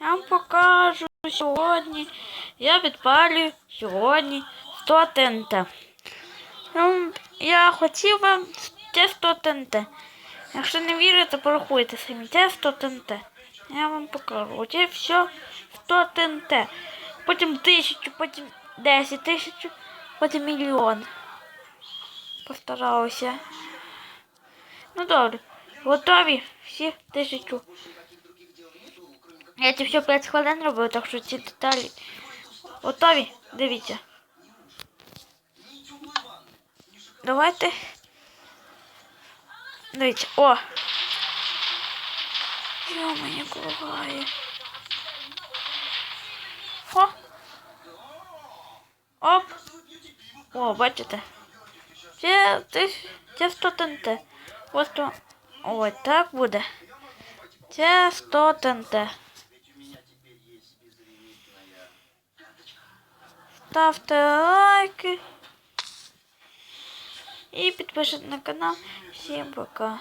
Я вам покажу сьогодні. Я відпалюю сьогодні 100 ТНТ. Я, хотів вам це 100 ТНТ. Якщо не вірите, порахуйте самі. Це 100 ТНТ. Я вам покажу. Оце все 100 ТНТ. Потім тисячу, потім 10 тисяч, потім мільйон. Постаралася. Ну добре. Готові всі тисячу. Я це все 5 хвилин робив, так що ці деталі. Готові? Дивіться. Давайте. Дивіться. О! Йо, мені кругає. О! Оп! О, бачите? Це, це, це 100 ТНТ. Просто ой, так буде. Це 100 ТНТ. Ставте лайки. І підпишіть на канал. Всім пока.